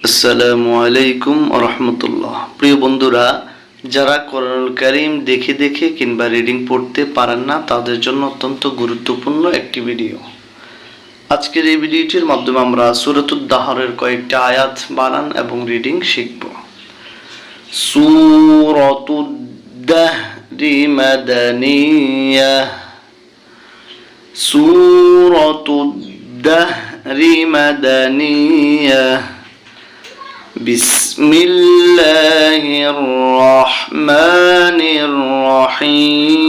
আসসালামু আলাইকুম রহমতুল্লাহ। প্রিয় বন্ধুরা, যারা কোরআনুল করিম দেখে দেখে কিংবা রিডিং পড়তে পারেন না, তাদের জন্য অত্যন্ত গুরুত্বপূর্ণ একটি ভিডিও। আজকের এই ভিডিওটির মাধ্যমে আমরা সুরতুদ্দাহরের কয়েকটা আয়াত বানান এবং রিডিং শিখব। সুরতুদ্দাহরি মাদানিয়া। সুরতুদ্দাহরি মাদানিয়া। بسم الله الرحمن الرحيم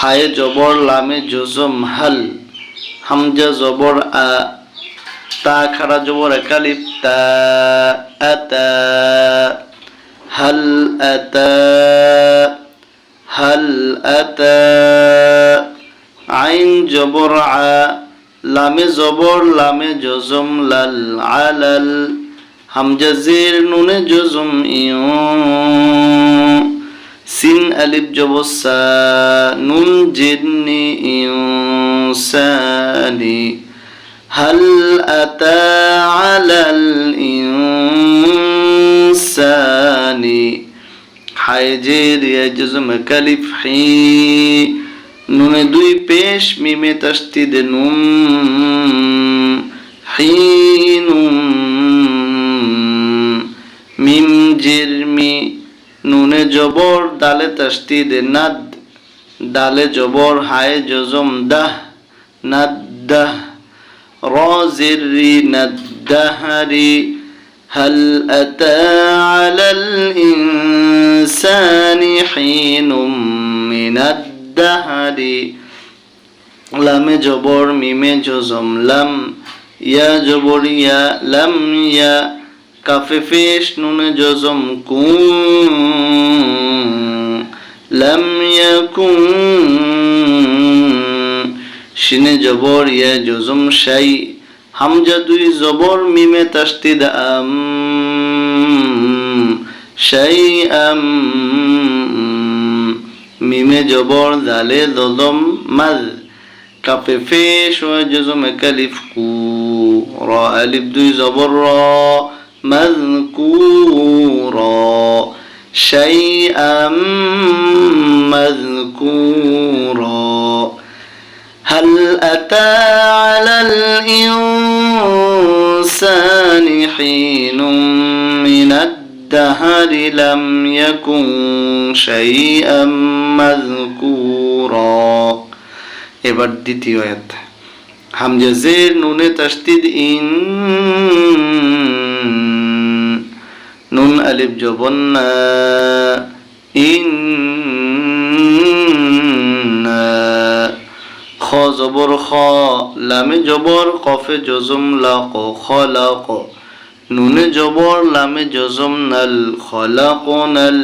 হায় জবর লামে জজম হাল হামজা জবর আ তা খারা জবর একালিপ তা আতা হাল আতা হাল আতা আইন জবর আ লামে জবর লামে জজম লাল আলাল হামজা জের নুনে জজম ইউ সিন আলিফ জবসা নুন জিন্নি ইউ সানি هل أتى على الإنسان حيجير يجزم كلف حي নুনে দুই পেশ মিমে তাস্তিদে নুম হিনুম মিম জিরমি নুনে জবর দালে তাস্তিদে নাদ দালে জবর হায় জজম দাহ নাদ দাহ র জিরি নাদ্দাহারি هل أتى على الإنسان حين من الدهر দাহারি লামে জবর মিমে জজম লাম ইয়া জবর ইয়া লাম ইয়া কাফে ফেশ নুনে জজম কুম লাম ইয়াকুম শিনে জবর ইয়া জজম শাই হামজা দুই জবর মিমে তাস্তিদ আম শাই আম میم جبر دال دلم مل كافي فيش وجزم كاليف كو را ألف دو زبر را. مذكورا شيئا مذكورا هل أتى على الإنسان حين الدهر لم يكن شيئا مذكورا এবার দ্বিতীয় আয়াত হামজা জের নুনে তাসদিদ ইন নুন আলিফ জবন না ইন খ জবর খ লামে জবর কফে জজম লাক খলাক নুনে জবর, লামে জজম, নাল খলাকনাল,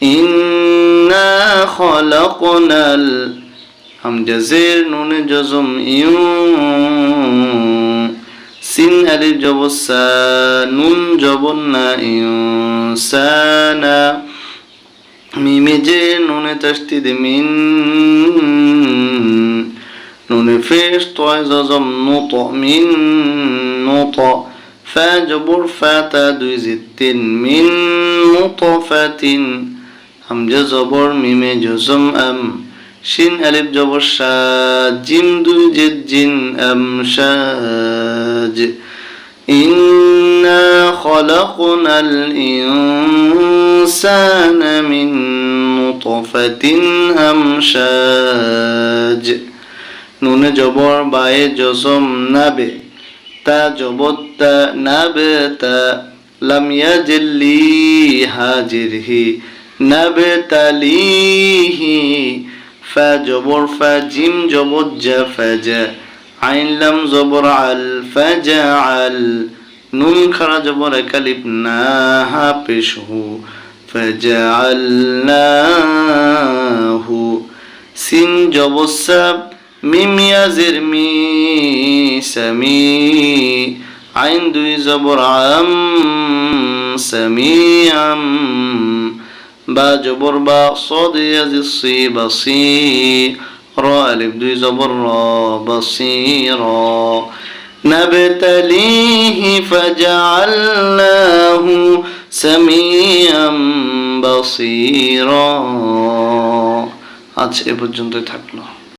ইন্না খলাকনাল। হামজা জের নুনে জজম, ইউ সিন, আলিফ জবসা নুন জবন না, ইউ সানা মিমে যে নুনে তাস্তিদ, মিন। নুনে ফেস, তয় জজম নুত মিন নুত ফা জবর ফাতা দুই জিত্তিন মিন নুতফাতিন হামজা জবর মিমে জজম আম শিন আলিফ জবর শাহ জিম দুই জেদ জিন আম শাজ إنا خلقنا الإنسان من نطفة أمشاج নুন জবর বায়ে জসম নাবে তা জবত্তা নাবে তা লাম ইয়াজিল্লি হাজিরহি নাবে তালিহি ফা জবর ফা জিম জবর জা ফাজা, আইন লাম জবর আল ফাজা আল, নুন খারা জবর কালিপ না হা পেশ হু ফাজআলনাহু সিন জবসাব মিম ইয়াজির মি সামি আইন দুই জবর আম সামিআম বা জবর বা সদ ইয়াজির সি বাসি র আলিফ দুই জবর র বসির نبتليه فجعلناه سميعا بصيرا আচ্ছা এ পর্যন্তই থাকলো